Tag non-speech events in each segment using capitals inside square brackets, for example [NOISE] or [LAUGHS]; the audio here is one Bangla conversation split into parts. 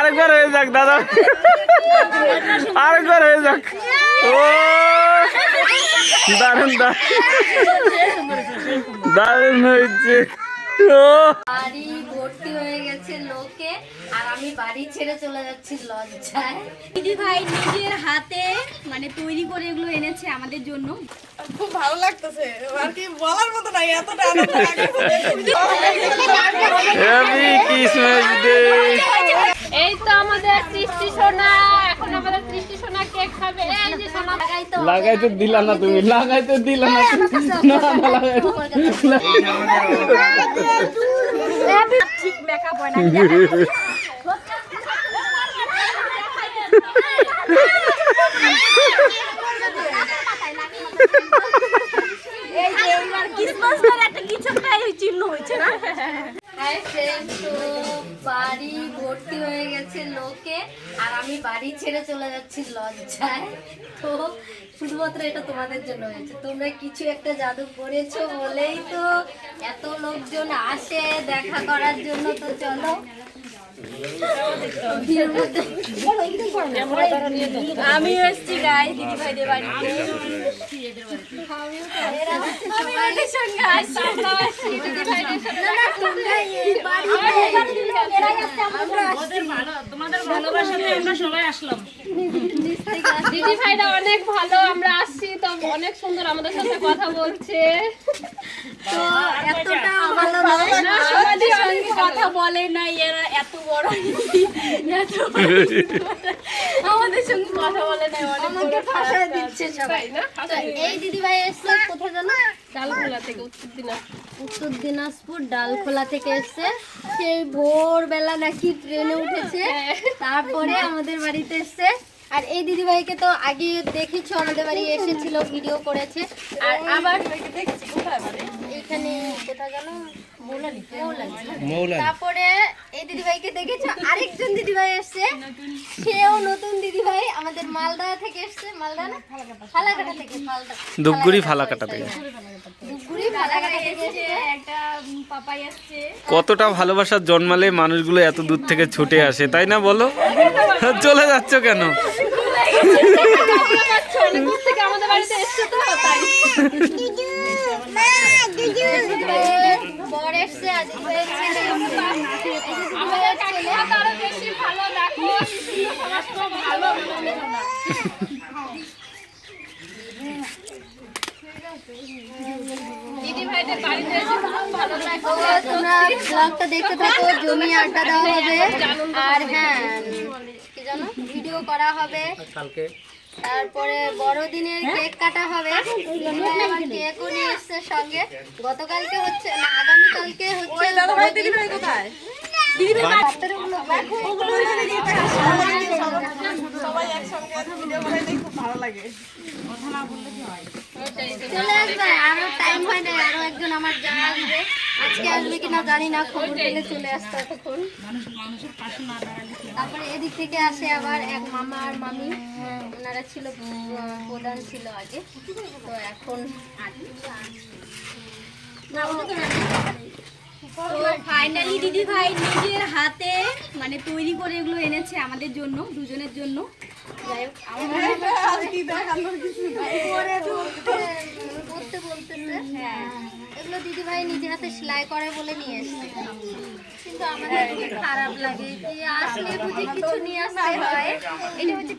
আরেকবার হয়ে যাক দাদা। আরেকবার হয়ে যাক। ও দারুণ দারুণ দারুণ হয়েছে। বাড়ি ভর্তি হয়ে গেছে লোকে আর আমি বাড়ি ছেড়ে চলে যাচ্ছি লজ্জায়। দিদি ভাই নিজের হাতে মানে তৈরি করে এগুলো এনেছে আমাদের জন্য। খুব ভালো লাগতেছে। আর কি বলার মতো নাই এতটা আনন্দ লাগতেছে। হ্যাপি ক্রিসমাস ডে এই তো আমাদের সৃষ্টি সোনা এখন আমাদের সৃষ্টি সোনা কেক খাবে? এই যে সোনা। লাগাই তো লাগাইতে দিলা না তুমি লাগাইতে দিলা না না না লাগাইতে ঠিক মেকআপ হয় না এই যে এইবার ক্রিসমাস এর একটা কিছু একটা চিহ্ন হয়েছে না? ফ্রেন্ড তো। বাড়ি ভর্তি হয়ে গেছে লোকে, আর আমি বাড়ি ছেড়ে চলে যাচ্ছি লজ্জায়। তো শুধুমাত্র এটা তোমাদের জন্য হয়েছে। তোমরা কিছু একটা জাদু করেছ বলেই তো এত লোকজন আসে দেখা করার জন্য, তো চলো। আমি এসেছি গাই দিদি ভাইদের বাড়িতে। অনেক ভালো আমরা আসছি তো অনেক সুন্দর আমাদের সাথে কথা বলছে। তো এতটা ভালো [LAUGHS] আমাদের সঙ্গে কথা বলে না এরা এত বড় এত আমাদের সঙ্গে কথা বলে না আমাকে ফাঁসায় দিচ্ছে সবাই। না? এই দিদি ভাই এসছে কোথায় জানো? ডালখোলা থেকে উত্তর দিনা উত্তর দিনাজপুর ডালখোলা থেকে এসছে। সেই ভোরবেলা নাকি ট্রেনে উঠেছে। তারপরে আমাদের বাড়িতে এসছে। আর এই দিদিভাইকে তো আগে দেখেছ আমাদের বাড়ি এসেছিল ভিডিও করেছে। আর আবার এখানে কোথায় মানে? এখানে কোথায় মৌলালি তারপরে এই দিদি ভাইকে দেখেছ? আরেকজন দিদি ভাই এসছে। সেও নতুন দিদি ভাই আমাদের মালদা থেকে এসছে। মালদা না? ফালাকাটা থেকে ফালদা। ধূপগুড়ি ফালাকাটা থেকে ধূপগুড়ি ফালাকাটা থেকে এসছে। একটা পাপাই আসছে। কতটা ভালোবাসার জন্মালে মানুষগুলো এত দূর থেকে ছুটে আসে তাই না বলো? চলে যাচ্ছ কেন? অনেক দূর থেকে আমাদের বাড়িতে তো তাই। তোমরা ব্লগটা দেখতে থাকো, জমি আড্ডা দেওয়া হবে। আর হ্যাঁ কি জানো? ভিডিও করা হবে। কালকে তারপরে বড়দিনের কেক কাটা হবে। কেকও নিয়ে এসছে সঙ্গে। গতকালকে হচ্ছে না আগামীকালকে হচ্ছে চলে আসবে আরও টাইম হয় না। একজন আমার যা আসবে আজকে আসবে কিনা জানি না, খবর পেলে চলে আসতো এতক্ষণ তারপরে এদিক থেকে আসে আবার এক মামা আর মামি। ওনারা ছিল, প্রধান ছিল আগে। তো এখন তো ফাইনালি দিদি ভাই নিজের হাতে মানে তৈরি করে এগুলো এনেছে আমাদের জন্য দুজনের জন্য। যাই হোক করতে বলতেছে। এগুলো দিদি ভাই নিজে হাতে সেলাই করে বলে নিয়ে এসছে। কিন্তু আমাদের খুবই খারাপ লাগে যে আসলে বুঝি কিছু নিয়ে আসতে হয়। এটা হচ্ছে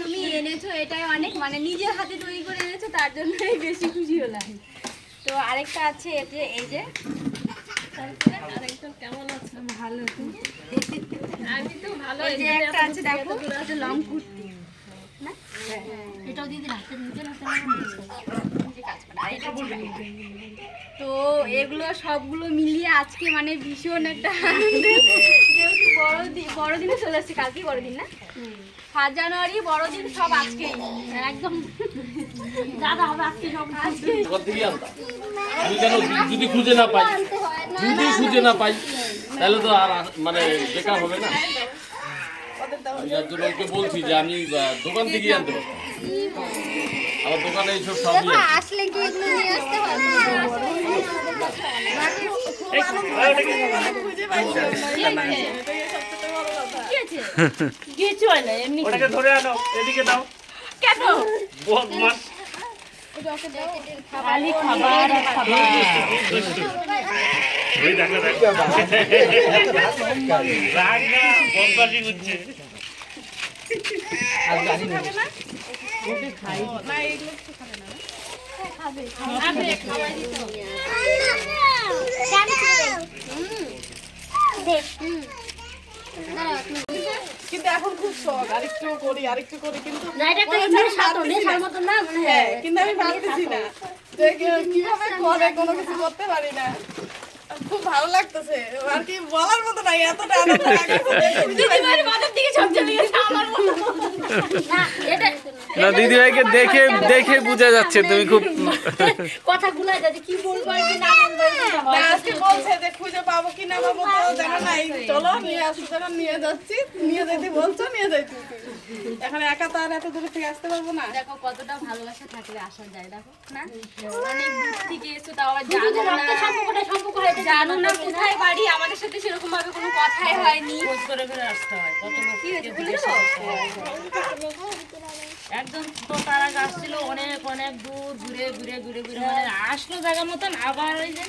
তুমি এনেছো এটাই অনেক মানে নিজের হাতে তৈরি করে এনেছো তার জন্যই বেশি খুশি হলাম তো আরেকটা আছে যে এই যে কেমন আছে ভালো তুমি আমি তো ভালো আছে দেখো লং কুর্তি। এটাও দিদি রাখতে নিজের তো এগুলো সবগুলো মিলিয়ে আজকে মানে ভীষণ একটা যেহেতু বড়দিন বড়দিনে চলে আসছে কালকে বড়দিন না? সাত জানুয়ারি বড়দিন সব আজকেই একদম। দাদা হবে আজকে সব আজকে আমি কেন যদি খুঁজে না পাই? যদি খুঁজে না পাই তাহলে তো আর মানে বেকার হবে না। যার জন্য ওকে বলছি যে আমি দোকান থেকেই আনতে পারব। আমার দোকানে এইসব সবই আসলে কি এগুলো নিয়ে আসতে কিছু হয় না এমনি ওটাকে ধরে আনো এদিকে দাও। কেন? বদমাস। খালি খাবার খাবার। রাগ না বদমাসি হচ্ছে কিন্তু এখন খুব শখ আরেকটু করি আরেকটু করি কিন্তু হ্যাঁ। কিন্তু আমি ভাবতেছি না কীভাবে করে কোনো কিছু করতে পারি না। খুব ভালো লাগতেছে। আর কি বলার মতো নাই এতটা আনন্দ না দিদি ভাইকে দেখে দেখে বোঝা যাচ্ছে তুমি খুব কথাগুলো যাচ্ছে কি বলব আর কি না বলব আজকে বলছে যে খুঁজে পাবো কি না পাবো তো জানা নাই চলো নিয়ে আসো যখন নিয়ে যাচ্ছি নিয়ে যেতে বলছো নিয়ে যাইছি এখন একা তো আর এত দূরে থেকে আসতে পারব না। দেখো কতটা ভালোবাসা থাকলে আসা যায় দেখো না? অনেক দূর থেকে এসো তাও আবার জানো সম্পর্কটা সম্পর্ক হয়তো জানো না কোথায় বাড়ি আমাদের সাথে সেরকম ভাবে কোনো কথাই হয়নি। করে করে আসতে হয় কত কি হয়েছে একদম তো তারা গাছ ছিল অনেক অনেক দূর ঘুরে ঘুরে ঘুরে ঘুরে মানে আসলো জায়গা মতন আবার ওই যে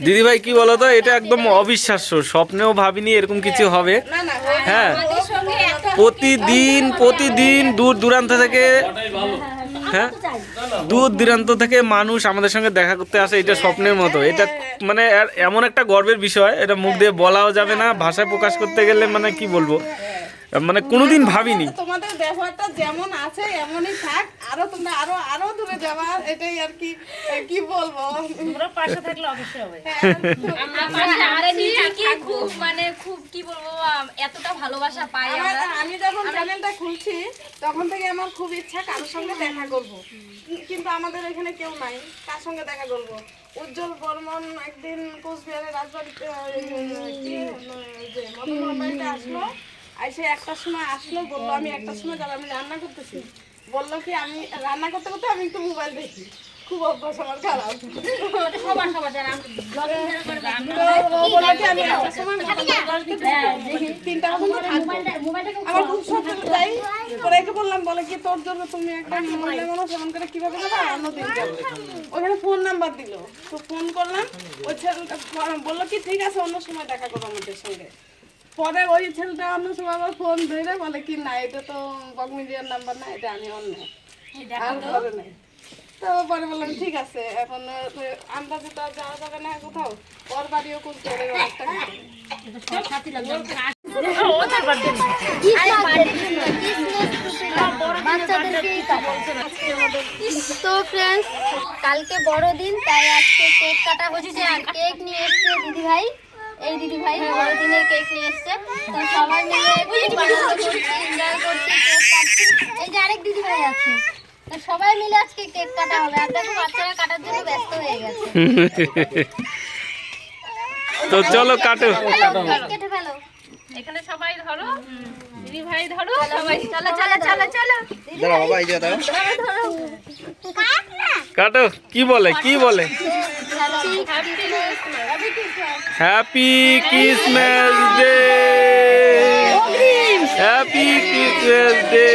দিদি ভাই কি বলতো এটা একদম অবিশ্বাস্য স্বপ্নেও ভাবিনি এরকম কিছু হবে। না না হ্যাঁ। আমাদের সঙ্গে এত প্রতিদিন প্রতিদিন দূর দূরান্ত থেকে ভালো হ্যাঁ? দূর দূরান্ত থেকে মানুষ আমাদের সঙ্গে দেখা করতে আসে, এটা স্বপ্নের মতো। এটা মানে এমন একটা গর্বের বিষয়, এটা মুখ দিয়ে বলাও যাবে না, ভাষায় প্রকাশ করতে গেলে মানে কি বলব? মানে কোনোদিন ভাবিনি। তোমাদের ব্যবহারটা যেমন আছে এমনই থাক। আরও তোমরা আরও আরও দূরে যাবা এটাই আর কি কি বলব? তোমরা পাশে থাকলে অবশ্যই হবে। আমরা আমরা নিজেকে খুব মানে খুব কি বলব এতটা ভালোবাসা পাই আমরা আমি যখন চ্যানেলটা খুলছি তখন থেকে আমার খুব ইচ্ছা কারোর সঙ্গে দেখা করব। কিন্তু আমাদের এখানে কেউ নাই কার সঙ্গে দেখা করব? উজ্জ্বল বর্মন একদিন কোচবিহারের রাজবাড়িতে কি, আসলো। এসে একটার সময় আসলো বলল আমি একটার সময় যাব আমি রান্না করতেছি। বলল কি আমি রান্না করতে করতে আমি একটু মোবাইল দেখি। খুব অভ্যাস আমার খারাপ। সবার সবার তিনটা আমার খুব সহ্য যাই পরে একে বললাম বলে কি তোর জন্য তুমি একটা মহিলা মানুষ এমন করে কীভাবে যাবে? অন্য দিন ওখানে ফোন নাম্বার দিল। তো ফোন করলাম ওই ছেলেটা বলল কি ঠিক আছে অন্য সময় দেখা করব আমাদের সঙ্গে। পরে ওই ছেলেটা অন্য সময় আবার ফোন ধরে বলে কি না এটা তো বক মিডিয়ার নাম্বার না এটা আমি অন্য। আর নাই। তো পরে বললাম ঠিক আছে এখন আন্দাজে তো আর যাওয়া যাবে না কোথাও। ওর বাড়িও করতে হবে অনেকটা। তো ফ্রেন্ডস কালকে বড়দিন তাই আজকে কেক কাটা হচ্ছে। আর কেক নিয়ে এসছে দিদি ভাই এই দিদি ভাই বড়দিনের কেক নিয়ে এসছে। তো সবাই মিলে এনজয় করছি কেক কাটছি। এই যে আরেক দিদি ভাই আছে। তো সবাই মিলে আজকে কেক কাটা হবে। আর দেখো বাচ্চারা কাটার জন্য ব্যস্ত হয়ে গেছে। তো চলো কাটো। কেটে ফেলো এখানে সবাই ধরো। ভাই ধরো সবাই চলো চলো চলো চলো দিদি ভাই ধরো, ধরো। কাটো কি বলে কি বলে happy Christmas day happy Christmas day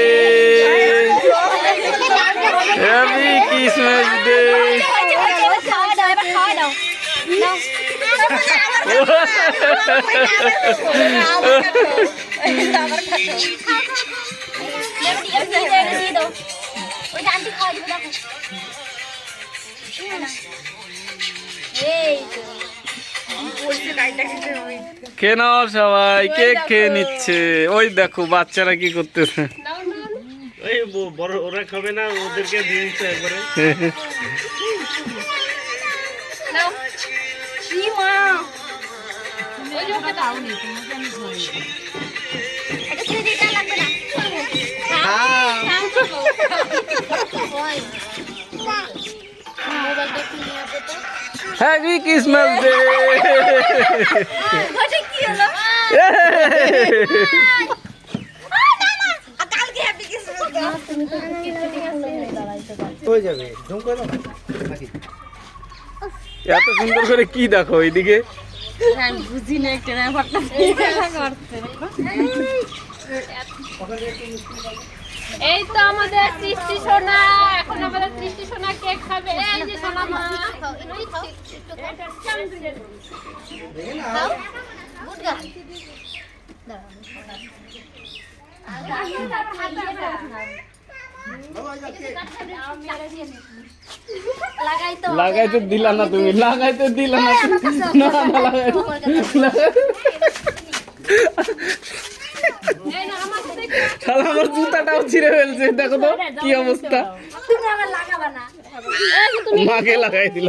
happy Christmas day দাও নাও। এই। খেয়ে সবাই কেক খেয়ে নিচ্ছে ওই দেখো বাচ্চারা কি করতেছে ব- বড় ওরা খাবে না ওদেরকে দিয়ে দিচ্ছে একবারে [LAUGHS] তো। হ্যাপি ক্রিসমাস ডে হয়ে যাবে। ঝুম করে এত সুন্দর করে কি দেখো এইদিকে এই তো আমাদের সৃষ্টি সোনা এখন আমাদের সৃষ্টি সোনা কেক খাবে। এই যে সোনা মা। তো লাগাইতে। দিলা না তুমি লাগাইতে দিলা না। না না আমার শালা আমার জুতাটাও ছিঁড়ে ফেলছে দেখো তো কি অবস্থা। তুমি আবার লাগাবা না। মাকে লাগাই দিল।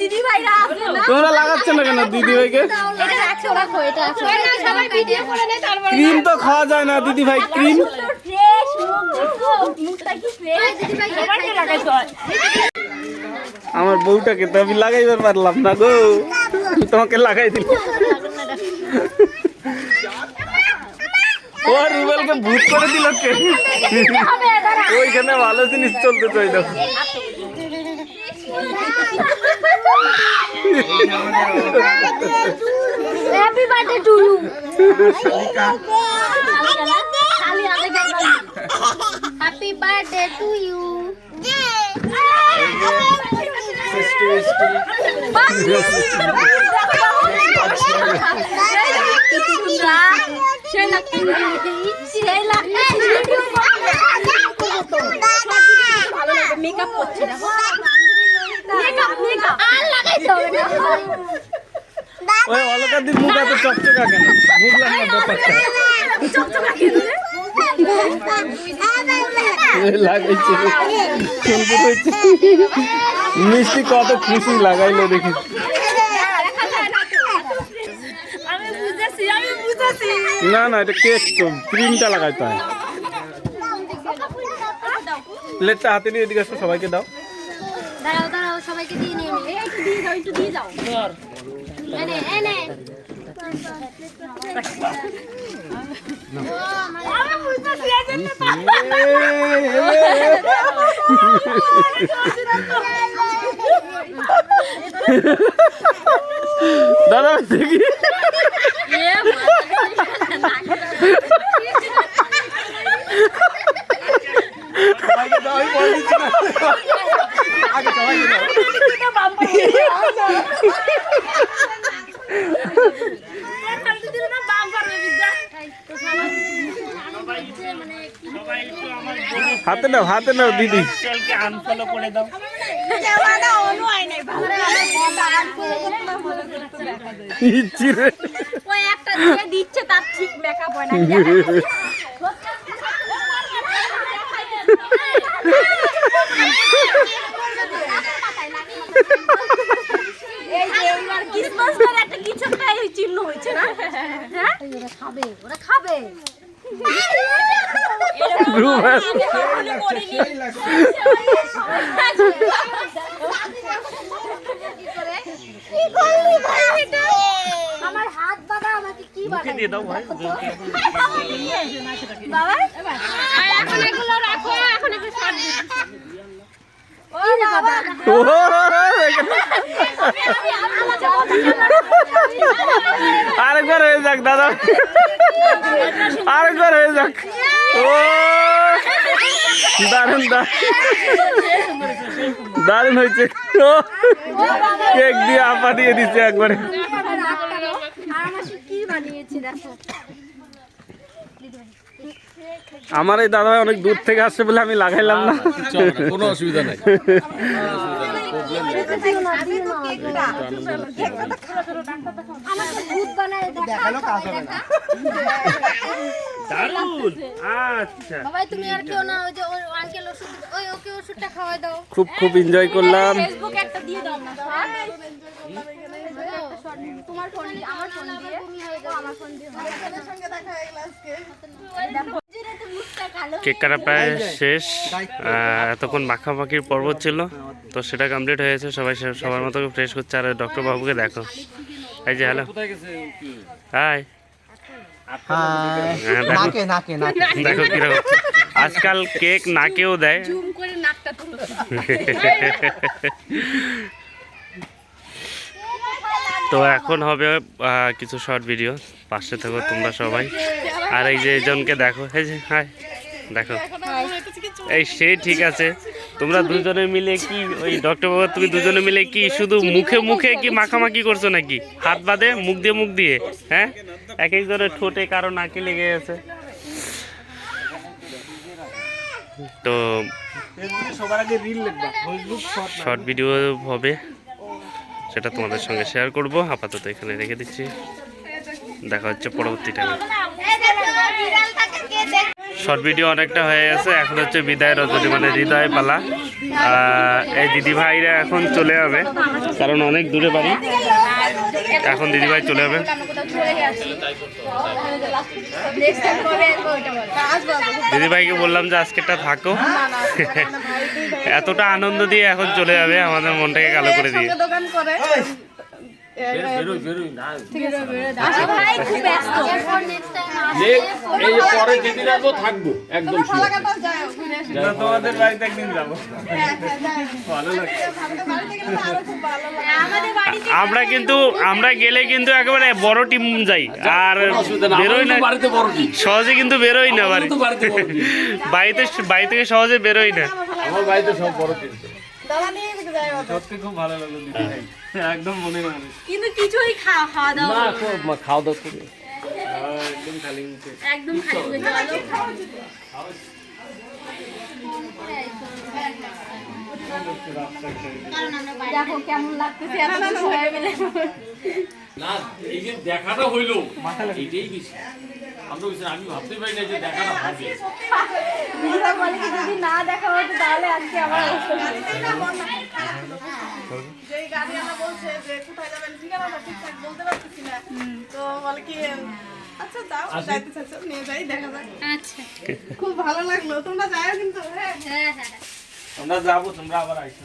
দিদি ভাইরা তোমরা লাগাচ্ছ না কেন দিদি ভাইকে? এটা রাখো রাখো এটা রাখো সবাই ভিডিও করে নেয় তারপরে ক্রিম তো খাওয়া যায় না দিদি ভাই ক্রিম। আমার বউটাকে তো আমি লাগাইবার পারলাম না গো। তোমাকে লাগাই দিল ও রুবেলকে ভূত করে দিল কে? ওইখানে ভালো জিনিস চলতে চাই দেখো। Happy birthday to you happy birthday to you makeup করছে দেখো মেকআপ মেকআপ আর লাগাইতে হবে না ওই অলকার দিন মুখ এত চকচকা কেন? বুঝলাম না ব্যাপারটা। এ লাগাইছে সুন্দর হয়েছে মিষ্টি কত খুশি লাগাইলো দেখি। আমি বুঝেছি আমি বুঝেছি। না না এটা কেক তো ক্রিমটা লাগাইতে হয় প্লেটটা হাতে নিয়ে এদিকে আসো সবাইকে দাও। দাঁড়াও দাঁড়াও সবাইকে দিয়ে নিয়ে নিই একটু দিয়ে দাও একটু দিয়ে যাও এনে এনে। দাদা দেখি। আগে সবাইকে দাও সবাই একটু আমার হাতে নাও হাতে নাও দিদি। চ্যানেলকে আনফলো করে দাও ইচ্ছি রে। ওই একটা দিয়ে দিচ্ছে তার ঠিক মেকআপ হয় না চিহ্ন হয়েছে না? হ্যাঁ? ওরা খাবে ওরা খাবে। আমার আরেকবার হয়ে যাক দাদা। আরেকবার হয়ে যাক। ও দারুণ দারুণ হয়েছে। কেক দিয়ে আপা দিয়ে দিচ্ছে একবারে। আমার এই দাদা অনেক দূর থেকে আসছে বলে আমি লাগাইলাম না, কোনো অসুবিধা নাই। [LAUGHS] আমাকে ভূত বানায় দেখাল কাজ হবে না। দারুণ আচ্ছা। বাবাই তুমি আর কেউ না ওই যে ওই আঙ্কেল ওষুধ ওই ওকে ওষুধটা খাওয়াই দাও। খুব খুব এনজয় করলাম। ফেসবুকে একটা দিয়ে দাও না তোমার ফোন দিয়ে আমার ফোন দিয়ে। আমার ফোন দিয়ে কেক কাটা প্রায় শেষ। আহ, এতক্ষণ মাখামাখির পর্ব ছিল। তো সেটা কমপ্লিট হয়েছে সবাই সবার মতো ফ্রেশ করছে। আর ডক্টর বাবুকে দেখো। এই যে হ্যালো হাই হাই হ্যাঁ দেখো নাকে নাকে নাকে। [LAUGHS] দেখো কীরকম আজকাল কেক নাকেও দেয়। জুম করে নাকটা তুলো। তো এখন হবে কিছু শর্ট ভিডিও পাশে থাকো তোমরা সবাই। আর এই যে এজনকে দেখো। হ্যাঁ যে হাই দেখো। এই সে ঠিক আছে। তোমরা দুজনে মিলে কি ওই ডক্টর বাবা তুমি দুজনে মিলে কি শুধু মুখে মুখে কি মাখামাখি করছ নাকি? হাত বাদে মুখ দিয়ে মুখ দিয়ে হ্যাঁ? এক এক একজনের ঠোঁটে কারও নাকি লেগে গেছে। তো ফেসবুকে সবার আগে রিল লিখবা ফেসবুক শর্ট শর্ট ভিডিও হবে। সেটা তোমাদের সঙ্গে শেয়ার করব। আপাতত এখানে রেখে দিচ্ছি। দেখা হচ্ছে পরবর্তী টাইমে শর্ট ভিডিও অনেকটা হয়ে গেছে, এখন হচ্ছে বিদায় রজনী মানে হৃদয় পালা। এই দিদি ভাইরা এখন চলে যাবে, কারণ অনেক দূরে বাড়ি। এখন দিদি ভাই চলে যাবে। আমরা কোথাও চলে যাচ্ছি নেক্সট টাইম কবে আসব ওইটা বলো দিদি ভাইকে বললাম যে আজকেটা থাকো। এতটা আনন্দ দিয়ে এখন চলে যাবে, আমাদের মনটাকে কালো করে দিয়ে। তোমাদের বাড়িতে একদিন যাব। ভালো আমরা কিন্তু আমরা গেলে কিন্তু একেবারে বড় টিম যাই। আর বেরোই না। সহজে কিন্তু বেরোই না বাড়ি বাড়িতে বড় থেকে সহজে বেরোই না। আমার বাড়িতে সব বড় টিম। সত্যি খুব ভালো লাগল দিদি ভাই। [LAUGHS] একদম মনে মনে কিন্তু কিছুই খাওয়া খাওয়া দাওয়া না খুব খাওয়া দাওয়া করে একদম খালি মুখে। একদম খালি দেখো কেমন লাগতেছে এত হয়ে না এই যে দেখাটা হইল এইটাই বেশি। আমরা আমি ভাবতেই পারি না যে দেখাটা হবে। যদি না দেখা হতো তাহলে আজকে আমার বলছে যে কোথায় যাবেন ঠিকানাটা ঠিকঠাক বলতে পারতেছি না। তো বলে কি আচ্ছা যাও যাইতে চাচ্ছ নিয়ে যাই দেখা যাক। আচ্ছা। খুব ভালো লাগল তোমরা যাও কিন্তু হ্যাঁ। হ্যাঁ হ্যাঁ। আমরা যাব তোমরা আবার আইসো।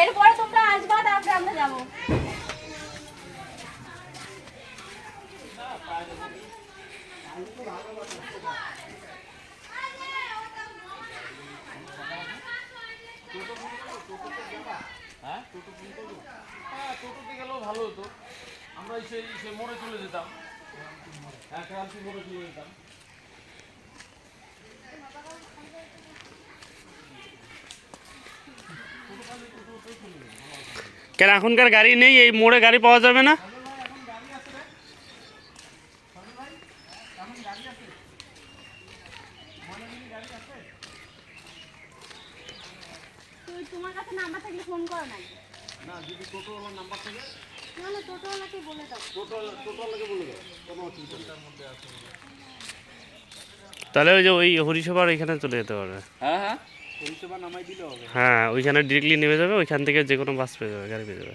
এরপরে তোমরা আসবা তারপরে আমরা যাব। হ্যাঁ? টোটোতে গেলেও ভালো হতো। আমরা সেই সে মোড়ে চলে যেতাম। হ্যাঁ মোড়ে চলে যেতাম। কেন, এখনকার গাড়ি নেই? এই মোড়ে গাড়ি পাওয়া যাবে না তুই তোমার কাছে নাম্বার থাকলে ফোন করো না তাহলে ওই যে ওই হরিসভার ওইখানে চলে যেতে পারবে। হ্যাঁ হ্যাঁ। পরিষেবা নামাই দিলে হবে। হ্যাঁ ওইখানে ডিরেক্টলি নেমে যাবে ওইখান থেকে যে কোনো বাস পেয়ে যাবে গাড়ি পেয়ে যাবে।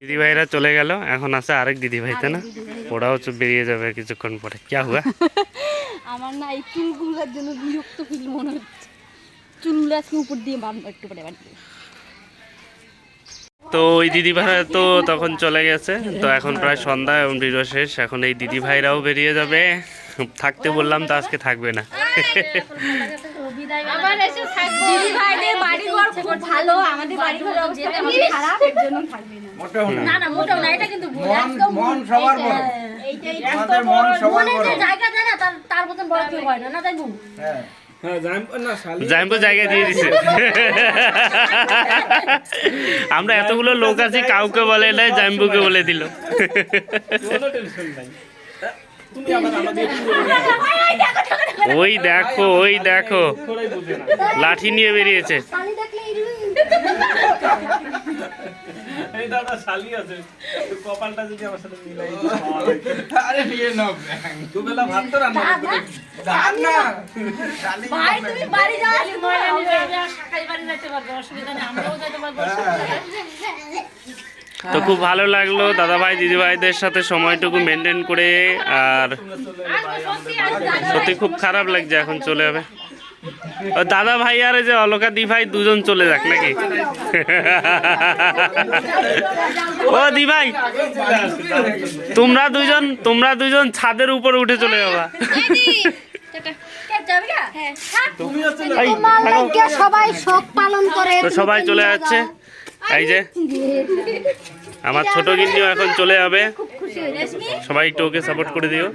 দিদি ভাইরা চলে গেল এখন আছে আরেক দিদি ভাই তাই না? ওরাও চুপ বেরিয়ে যাবে কিছুক্ষণ পরে। ক্যা হুয়া? [LAUGHS] আমার না এই চুলগুলোর জন্য বিরক্ত ফিল মনে হচ্ছে। চুলগুলো আজকে উপর দিয়ে বাঁধবো একটু পরে বাঁধবো। তো ওই দিদি ভাইরা তো তখন চলে গেছে। তো এখন প্রায় সন্ধ্যা এবং ভিডিও শেষ। এখন এই দিদি ভাইরাও বেরিয়ে যাবে। থাকতে বললাম তো আজকে থাকবে না। আবার এসে থাকব। দিদি ভাইদের বাড়ি ঘর খুব ভালো। আমাদের বাড়ি ঘরের অবস্থা কেমন খারাপ এর জন্য থাকবে না। মোটেও না। না না মোটেও না। এটা কিন্তু ভুল। মন একদম মন সবার বড়। এইটাই আমাদের মন সবার বড়। জায়গা দেয় না তার তার মতন বড় কেউ হয় না। না তাই হ্যাঁ দিয়ে দিছে। আমরা এতগুলো লোক আছি কাউকে বলে নাই জাইম্বুকে বলে দিল। কোনো টেনশন নাই। তুমি আবার আমাদের একটু বলে ওই দেখো ওই দেখো। লাঠি নিয়ে বেরিয়েছে। এই দাদা শালি আছে। কপালটা যদি আমার সাথে মিলাই আরে নিয়ে নাও দুবেলা ভাত তো রান্না করতে দেখি। দাঁড় না শালি ভাই তুমি বাড়ি যাওয়ার সময় সকাল বাড়ি যেতে পারব অসুবিধা নেই আমরাও যেতে পারব তো খুব ভালো লাগল দাদা ভাই দিদি ভাইদের সাথে সময়টুকু মেনটেন করে আর সত্যি খুব খারাপ লাগছে এখন চলে যাবে। দাদা ভাই আর এই যে অলকা দি ভাই দুজন চলে যাক নাকি? ও দি ভাই তোমরা দুজন তোমরা দুজন ছাদের উপরে উঠে চলে যাবা। সবাই চলে যাচ্ছে। এই যে আমার ছোট গিন্নিও এখন চলে যাবে। সবাই একটু ওকে সাপোর্ট করে দিও।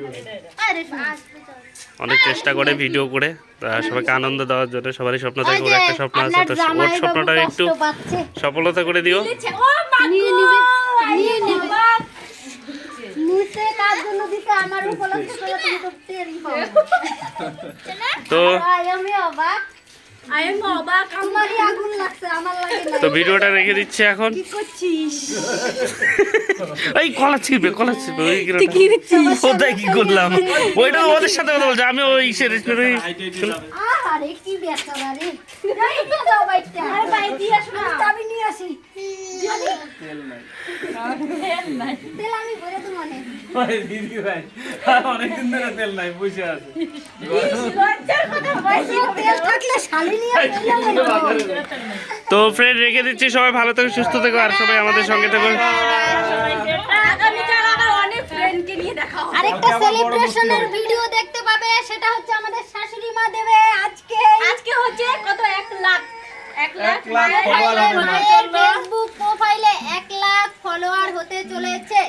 অনেক চেষ্টা করে ভিডিও করে তা সবাইকে আনন্দ দেওয়ার জন্য সবারই স্বপ্ন থাকে ওর একটা স্বপ্ন আছে তো ওর স্বপ্নটা একটু সফলতা করে দিও। তো তো আমি অবাক আমি অবাক আমারই আগুন লাগছে আমার লাগে না তো ভিডিওটা রেখে দিচ্ছি এখন। কি করছিস? এই কলা ছিপে কলা ছিপে ওই কোথায় কি করলাম। ওইটা ওদের সাথে কথা বলছে আমি ওই তেল আমি ভরে তো মনে দিদি ভাই। অনেকদিন ধরে তেল নাই বসে আছে। তেল থাকলে শালি নিয়ে আসলে তো ফ্রেন্ড রেখে দিচ্ছি সবাই ভালো থেকো সুস্থ থেকো আর সবাই আমাদের সঙ্গে থেকো। আরেকটা সেলিব্রেশনের ভিডিও দেখতে পাবে সেটা হচ্ছে আমাদের শাশুড়ি মা দেবে আজকে। আজকে হচ্ছে কত? এক লাখ। এক লাখ এক লাখ follower হবে না। ফেসবুক প্রোফাইলে এক লাখ ফলোয়ার হতে চলেছে।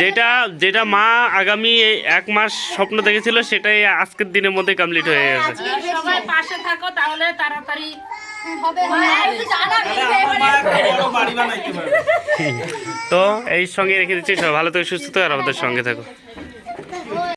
যেটা যেটা মা আগামী এক মাস স্বপ্ন দেখেছিল সেটাই আজকের দিনের মধ্যে কমপ্লিট হয়ে গেছে। সবাই পাশে থাকো তাহলে তাড়াতাড়ি হবে হবে একটু জানা বড় বাড়ি বানাইতে পারবে তো এই সঙ্গে রেখে দিচ্ছি ভালো থেকো সুস্থ থেকো আর আমাদের সঙ্গে থাকো।